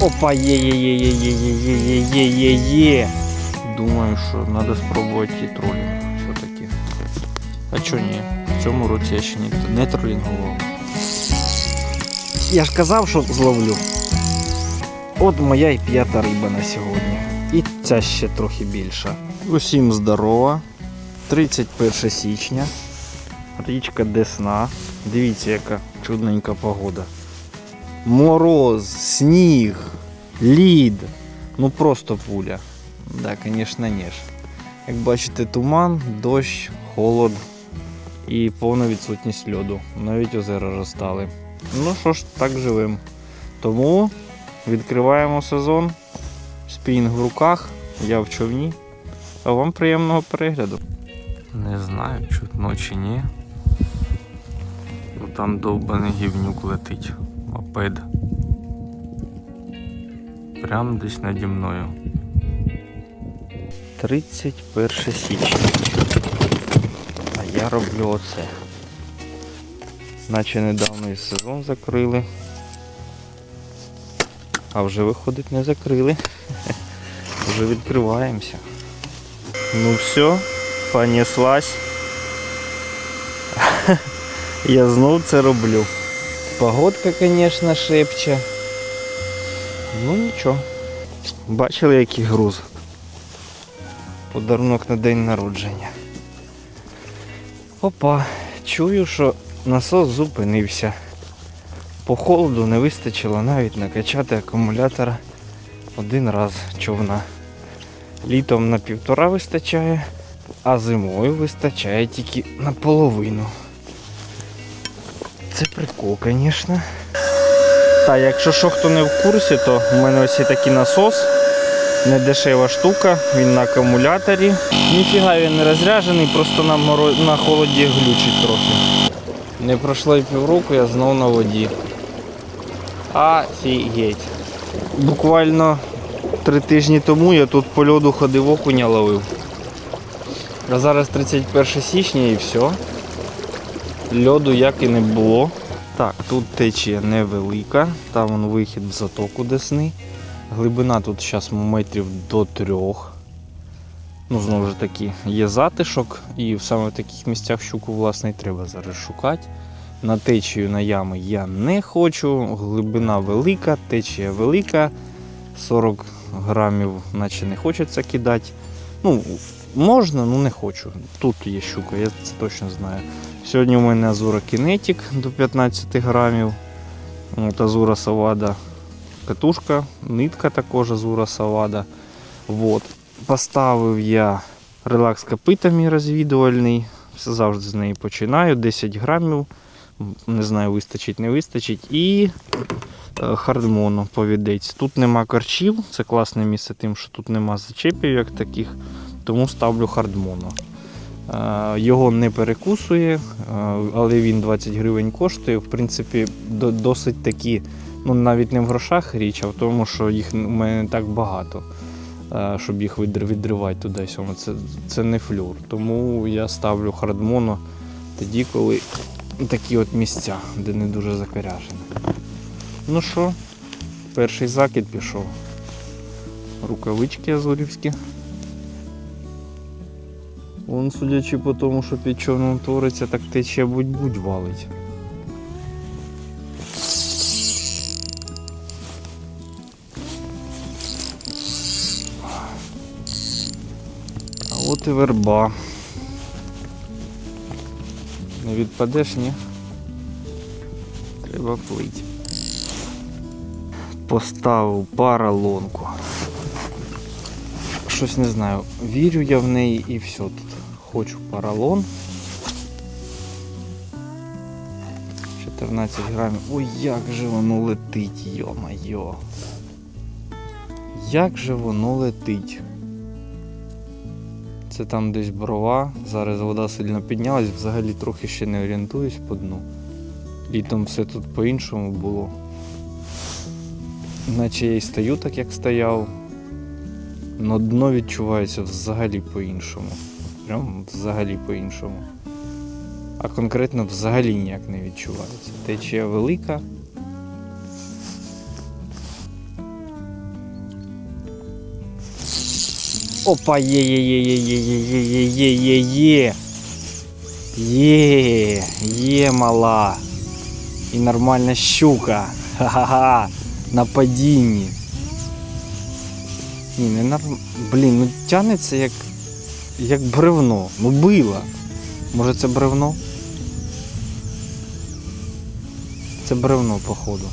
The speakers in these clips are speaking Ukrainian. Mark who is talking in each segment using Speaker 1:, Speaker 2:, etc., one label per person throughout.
Speaker 1: Опа, є-є-є-є-є-є-є-є-є. Думаю, що треба спробувати і тролінг все-таки. А чого ні? В цьому році я ще ні, не тролінгував. Я ж казав, що зловлю. От моя і п'ята риба на сьогодні. І ця ще трохи більша. Усім здорова. 31 січня. Річка Десна. Дивіться, яка чудненька погода. Мороз, сніг, лід. Ну просто пуля. Да, звісно, ніж. Як бачите, туман, дощ, холод і повна відсутність льоду. Навіть озера розстали. Ну що ж, так живемо. Тому відкриваємо сезон. Спінг в руках, я в човні. А вам приємного перегляду. Не знаю, чутно чи ні. Там довбаний гівнюк летить. Мопед. Прямо десь наді мною. 31 січня. А я роблю оце. Наче недавно і сезон закрили. А вже виходить не закрили. Вже відкриваємося. Ну все, понеслась. Я знов це роблю. Погодка, звісно, шепче. Ну нічого. Бачили, який груз? Подарунок на день народження. Опа, чую, що насос зупинився. По холоду не вистачило навіть накачати акумулятора один раз човна. Літом на півтора вистачає, а зимою вистачає тільки наполовину. Це прикол, звісно. Та, якщо що хто не в курсі, то в мене ось є такий насос. Не дешева штука, він на акумуляторі. Ніфіга він не розряджений, просто на, моро... на холоді глючить трохи. Не пройшло й півроку, я знов на воді. Офігеть. Буквально три тижні тому я тут по льоду ходив окуня ловив. А зараз 31 січня і все. Льоду як і не було. Так, тут течія невелика, там вон вихід в затоку Десни. Глибина тут зараз метрів до трьох. Ну, знову ж таки, є затишок, і саме в таких місцях щуку власне і треба зараз шукати. На течію на ями я не хочу, глибина велика, течія велика, 40 грамів, наче не хочеться кидати. Ну, можна, ну не хочу. Тут є щука, я це точно знаю. Сьогодні у мене Азура Kinetic до 15 грамів. От Азура Савада катушка, нитка також Азура Савада. Вот. Поставив я релакс копита мій розвідувальний. Завжди з неї починаю. 10 грамів. Не знаю, вистачить, не вистачить. І е, хардмоно повідець. Тут нема корчів, це класне місце тим, що тут нема зачепів як таких, тому ставлю хардмоно. Е, Його не перекусує, е, але він 20 гривень коштує. В принципі, досить такі, ну навіть не в грошах річ, а в тому, що їх у мене не так багато, е, щоб їх відривати туди. Це, це не флюр. Тому я ставлю хардмоно тоді, коли такі от місця, де не дуже закаряжені. Ну що, перший закид пішов. Рукавички азурівські. Вон, судячи по тому, що під човном твориться, так тече будь-будь валить. А от і верба. Не відпадеш, ні? Треба плить. Поставив паралонку. Щось не знаю. Вірю я в неї і все тут. Хочу поролон. 14 грамів. Ой, як же воно летить, йо-майо. Як же воно летить. Це там десь брова. Зараз вода сильно піднялась, взагалі трохи ще не орієнтуюсь по дну. Літом все тут по-іншому було. Наче я і стою так, як стояв. Но дно відчувається взагалі по-іншому прям взагалі по-іншому. А конкретно взагалі ніяк не відчувається. Течія велика. Опа, є є є є є є є є є є є є мала. І нормальна щука. Ха-ха-ха. На падінні. Ні, не норм... Блін, ну тянеться як як бревно. Ну била. Може це бревно? Це бревно, походу.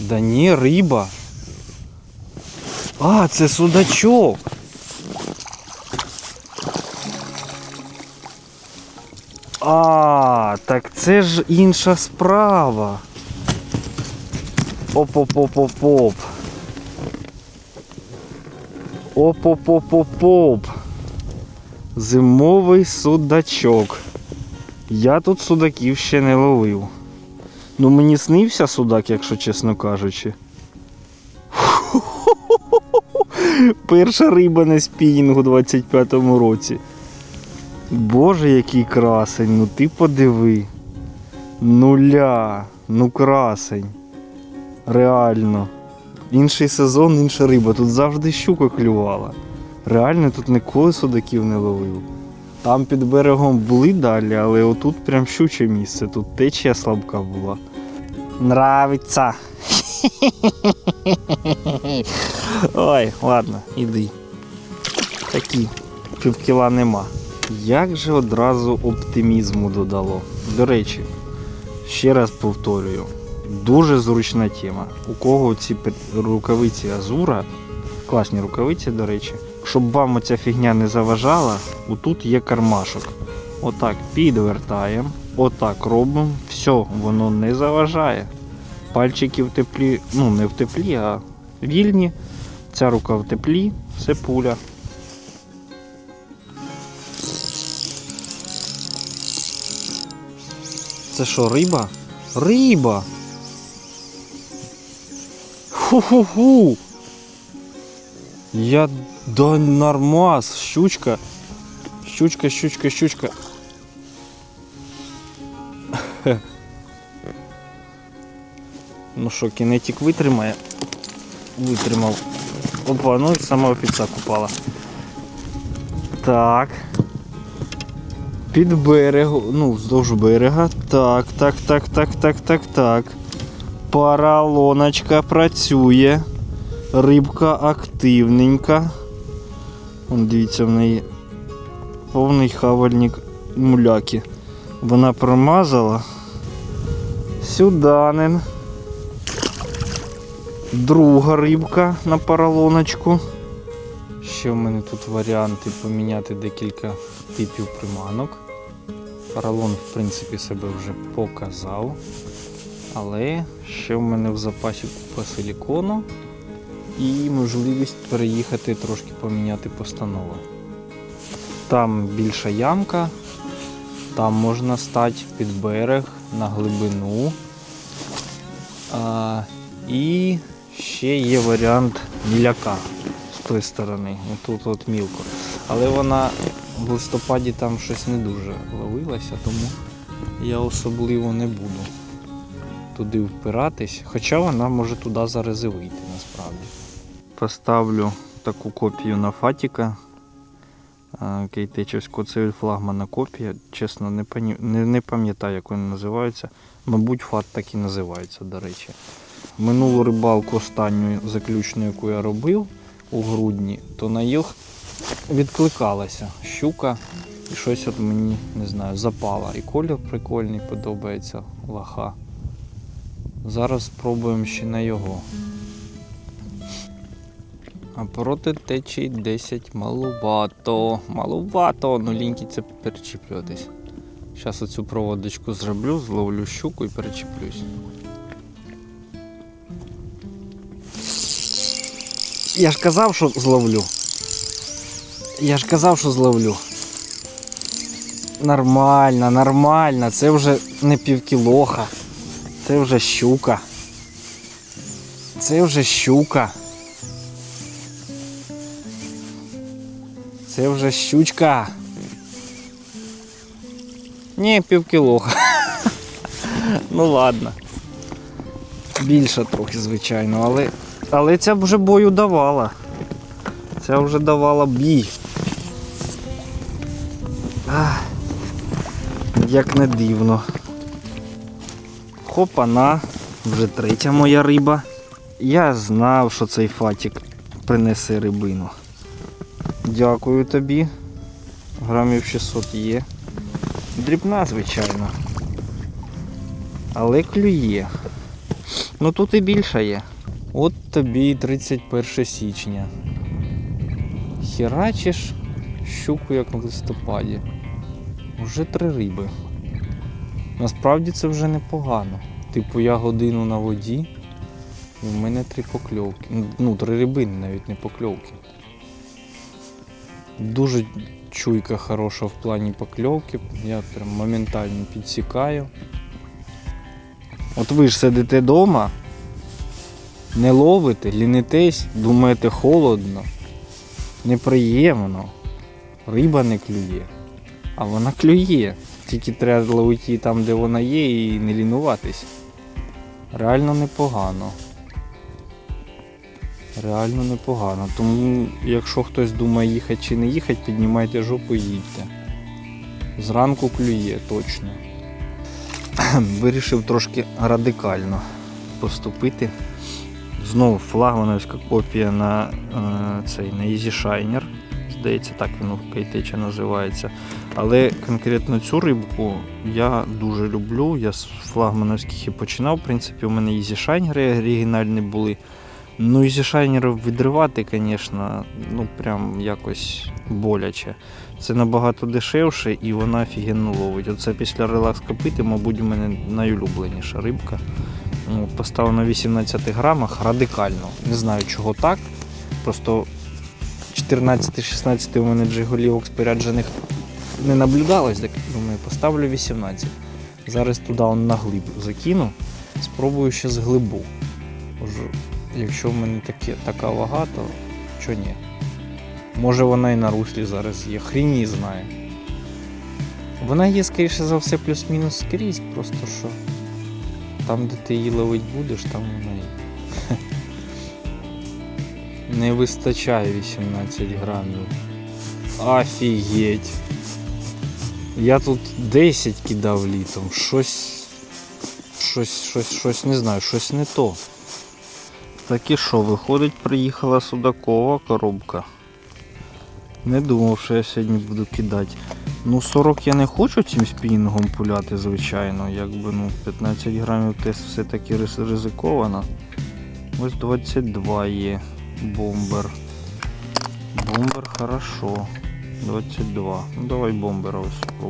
Speaker 1: Да ні, риба. А, це судачок. А, так це ж інша справа. Оп-оп-оп-оп-оп. Оп-оп-оп-оп-оп. Зимовий судачок. Я тут судаків ще не ловив. Ну мені снився судак, якщо чесно кажучи. Перша риба на спінінгу у 25-му році. Боже, який красень, ну ти подиви. Нуля, ну красень. Реально. Інший сезон, інша риба. Тут завжди щука клювала. Реально тут ніколи судаків не ловив. Там під берегом були далі, але отут прям щуче місце, тут течія слабка була. Нравиться. Ой, ладно, іди. Такі, півкіла нема. Як же одразу оптимізму додало. До речі, ще раз повторюю, дуже зручна тема. У кого ці рукавиці Азура, класні рукавиці, до речі, щоб вам оця фігня не заважала, отут є кармашок. Отак підвертаємо, отак робимо, все, воно не заважає. Пальчики в теплі, ну не в теплі, а вільні. Ця рука в теплі, це пуля. Це що, риба? Риба! Ху-ху-ху! Я да нормас, щучка. Щучка, щучка, щучка. Ну що, кінетик витримає? Витримав. Опа, ну і сама офіця купала. Так. Під берегу, ну, вздовж берега. Так, так, так, так, так, так, так. Паралоночка працює. Рибка активненька. Вон дивіться, в неї повний хавальник муляки. Вона промазала. Сюданин. Друга рибка на поролоночку. Ще в мене тут варіанти поміняти декілька типів приманок. Поролон, в принципі, себе вже показав. Але ще в мене в запасі купа силікону і можливість переїхати трошки поміняти постанови. Там більша ямка, там можна стати під берег на глибину. А, і ще є варіант міляка з тої сторони. Тут от мілко. Але вона в листопаді там щось не дуже ловилася, тому я особливо не буду туди впиратись. Хоча вона може туди зараз і вийти насправді. Поставлю таку копію на Фатіка. а, Кейтечівського це флагмана копія. Чесно, не, не, не пам'ятаю, як вони називаються. Мабуть, фат так і називається, до речі. Минулу рибалку останню заключну, яку я робив у грудні, то на їх відкликалася щука. І щось от мені не знаю, запала. І колір прикольний, подобається лаха. Зараз спробуємо ще на його. А проти течії 10 малувато. Малувато, ну ліньки це перечіплюватись. Зараз оцю проводочку зроблю, зловлю щуку і перечіплюсь. Я ж казав, що зловлю. Я ж казав, що зловлю. Нормально, нормально. Це вже не півкілоха. Це вже щука. Це вже щука. Це вже щучка. Ні, півкілоха. ну ладно. Більше трохи, звичайно, але Але ця вже бою давала. Ця вже давала бій. Ах, як не дивно. Хопана, вже третя моя риба. Я знав, що цей фатік принесе рибину. Дякую тобі. Грамів 600 є. Дрібна, звичайно. Але клює. Ну тут і більше є. От тобі і 31 січня. Херачиш щуку як в листопаді. Уже три риби. Насправді це вже непогано. Типу я годину на воді, і в мене три покльовки. Ну, три рибини, навіть не покльовки. Дуже чуйка хороша в плані покльовки. Я прям моментально підсікаю. От ви ж сидите вдома, не ловите, лінитесь, думаєте холодно, неприємно. Риба не клює. А вона клює. Тільки треба її там, де вона є, і не лінуватись. Реально непогано. Реально непогано. Тому, якщо хтось думає їхати чи не їхати, піднімайте жопу і їдьте. Зранку клює точно. Вирішив трошки радикально поступити. Знову флагмановська копія на е, цей на Easy Shiner. Здається, так він у Кейтеча називається. Але конкретно цю рибку я дуже люблю. Я з флагмановських і починав. В принципі, у мене Easy Shiner оригінальні були. Ну, Easy Shiner відривати, звісно, ну прям якось боляче. Це набагато дешевше і вона офігенно ловить. Оце після релакс копити, мабуть, у мене найулюбленіша рибка. Ну, Поставив на 18 грамах радикально. Не знаю, чого так. Просто 14-16 у мене джиголівок споряджених не наблюдалось, так думаю, поставлю 18. Зараз туди он на глиб закину. Спробую ще з глибу. Якщо в мене таке, така вага, то чого ні. Може вона і на руслі зараз є, хрін її знає. Вона є, скоріше за все, плюс-мінус скрізь, просто що там, де ти її ловить будеш, там вона є. Не вистачає 18 грамів. Офігеть. Я тут 10 кидав літом. Щось. Щось, щось, щось не знаю, щось не то. Так і що, виходить, приїхала судакова коробка. Не думав, що я сьогодні буду кидати. Ну 40 я не хочу цим спінінгом пуляти, звичайно. Якби ну 15 грамів тест все-таки ризиковано. Ось 22 є бомбер. Бомбер хорошо. 22. Ну давай бомбера ось.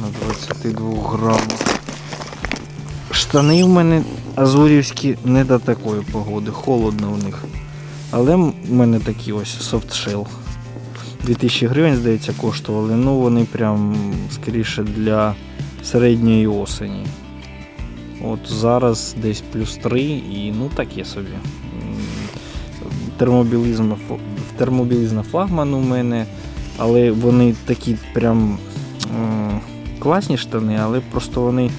Speaker 1: На 22 грамах. Штани в мене азурівські не до такої погоди, холодно в них. Але в мене такі ось софтшел. 2000 гривень, здається, коштували. Ну вони прям скоріше для середньої осені. От зараз десь плюс 3 і ну таке собі. Термобілізм, Термобілизм, термобілизна флагман у мене, але вони такі прям м, класні штани, але просто вони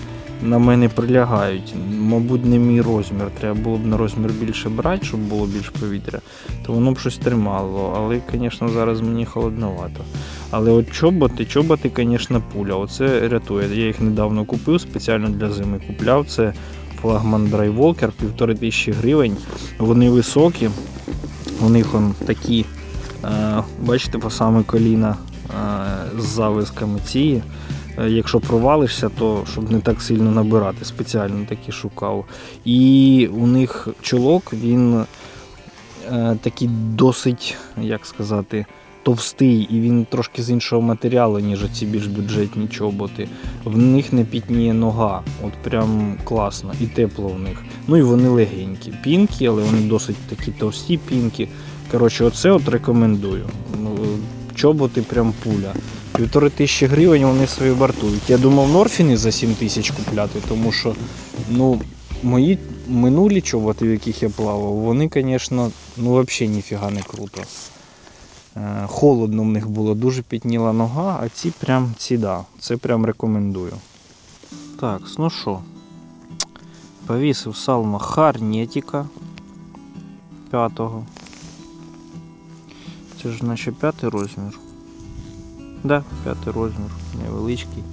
Speaker 1: на мене прилягають. Мабуть, не мій розмір. Треба було б на розмір більше брати, щоб було більше повітря, то воно б щось тримало. Але, звісно, зараз мені холодновато. Але от чоботи, чоботи, звісно, пуля. Оце рятує. Я їх недавно купив, спеціально для зими купляв. Це флагман Драйволкер, півтори тисячі гривень. Вони високі, у них он такі, е, бачите, по саме коліна е, з зависками ці. Е, Якщо провалишся, то щоб не так сильно набирати, спеціально такі шукав. І у них чолок, він е, такий досить, як сказати, товстий, і він трошки з іншого матеріалу, ніж ці більш бюджетні чоботи. В них не пітніє нога. От прям класно. І тепло в них. Ну і вони легенькі. Пінкі, але вони досить такі товсті пінкі. Коротше, оце от рекомендую. Ну, чоботи прям пуля. Півтори тисячі гривень вони свої вартують. Я думав Норфіни за 7 тисяч купляти, тому що ну, мої минулі чоботи, в яких я плавав, вони, звісно, ну взагалі ніфіга не круто. Е, Холодно в них було, дуже пітніла нога, а ці прям ці да, це прям рекомендую. Так, ну що, Повісив салма Харнетіка п'ятого. Це ж наче п'ятий розмір. Да, п'ятий розмір, невеличкий.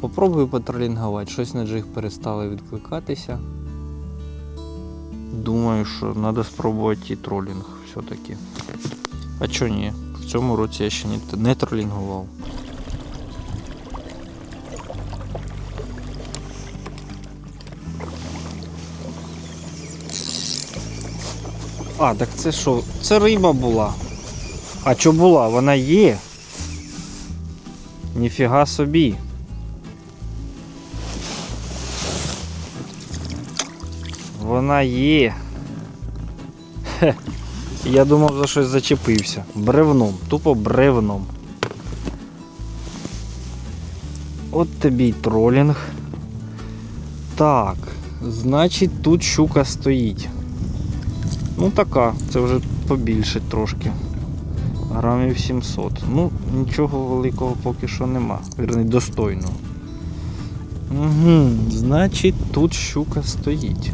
Speaker 1: Попробую потролінгувати, щось на джиг перестали відкликатися. Думаю, що треба спробувати і тролінг все-таки. А чо ні? В цьому році я ще не тролінгував. А, так це що? Це риба була. А що була? Вона є. Ніфіга собі. Вона є. Хе. Я думав за щось зачепився. Бревном, тупо бревном. От тобі й тролінг. Так, значить тут щука стоїть. Ну така, це вже побільше трошки. Грамів 700. Ну, нічого великого поки що нема. Вірний, достойного. Угу, значить тут щука стоїть.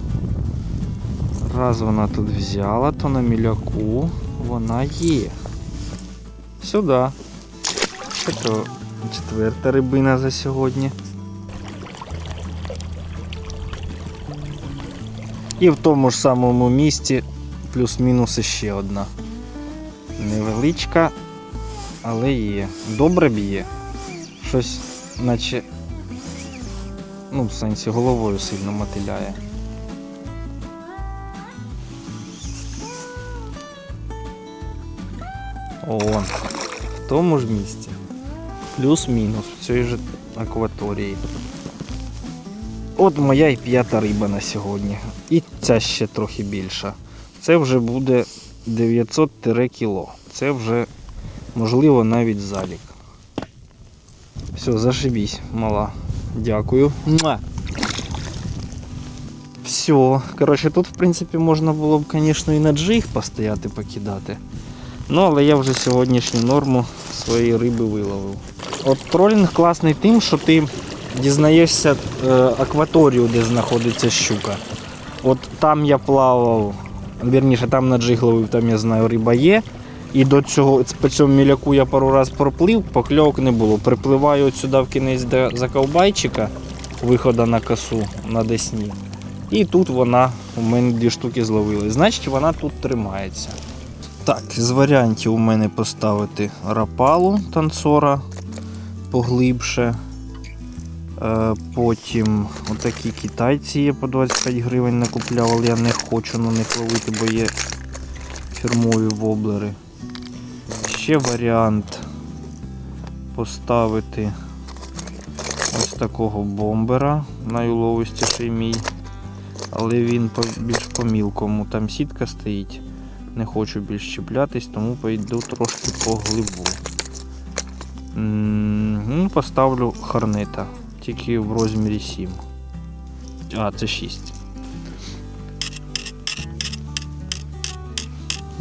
Speaker 1: Раз вона тут взяла, то на міляку вона є. Сюди. Це то четверта рибина за сьогодні. І в тому ж самому місці плюс-мінус іще одна. Невеличка, але є. Добре б'є. Щось, наче. Ну, в сенсі головою сильно мотиляє. О, в тому ж місці. Плюс-мінус в цій же акваторії. От моя і п'ята риба на сьогодні. І ця ще трохи більша. Це вже буде 900 кіло. Це вже можливо навіть залік. Все, зашибісь, мала. Дякую. Все. Коротше, тут в принципі можна було б, звісно, і на джиг постояти, покидати. Ну, але я вже сьогоднішню норму своєї риби виловив. От тролінг класний тим, що ти дізнаєшся е, акваторію, де знаходиться щука. От там я плавав, вірніше, там на джиг ловив, там я знаю, риба є. І до цього по цьому міляку я пару раз проплив, покльовок не було. Припливаю от сюди в кінець до заковбайчика, виходу на косу на Десні. І тут вона у мене дві штуки зловили. Значить, вона тут тримається. Так, з варіантів у мене поставити рапалу танцора поглибше. Е, Потім отакі китайці є по 25 гривень накупляв, але я не хочу на них ловити, бо є фірмові воблери. Ще варіант поставити ось такого бомбера, найуловистіший мій, але він більш по мілкому. Там сітка стоїть. Не хочу більш чіплятись, тому пойду трошки по глибу. Ну, поставлю хорнета, тільки в розмірі 7. А, це 6.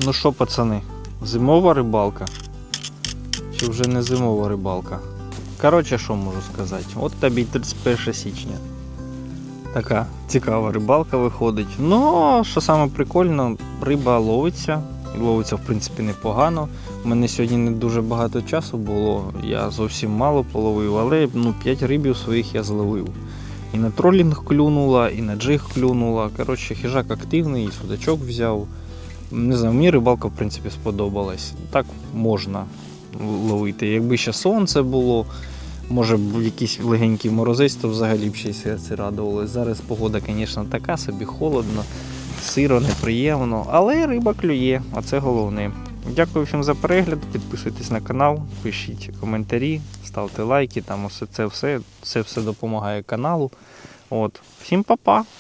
Speaker 1: Ну що, пацани, зимова рибалка? Чи вже не зимова рибалка? Коротше, що можу сказати? От тобі 31 січня. Така цікава рибалка виходить. Ну, що саме прикольно, риба ловиться. І ловиться, в принципі, непогано. У мене сьогодні не дуже багато часу було, я зовсім мало половив, але ну, 5 рибів своїх я зловив. І на тролінг клюнула, і на джиг клюнула. Коротше, хижак активний, і судачок взяв. Не знаю, мені рибалка, в принципі, сподобалась. Так можна ловити. Якби ще сонце було, може б якийсь легенький морозець, то взагалі б ще й серце радувалось. Зараз погода, звісно, така, собі холодно, сиро, неприємно, але риба клює, а це головне. Дякую всім за перегляд. Підписуйтесь на канал, пишіть коментарі, ставте лайки. Там усе це все, це все допомагає каналу. От. Всім па-па!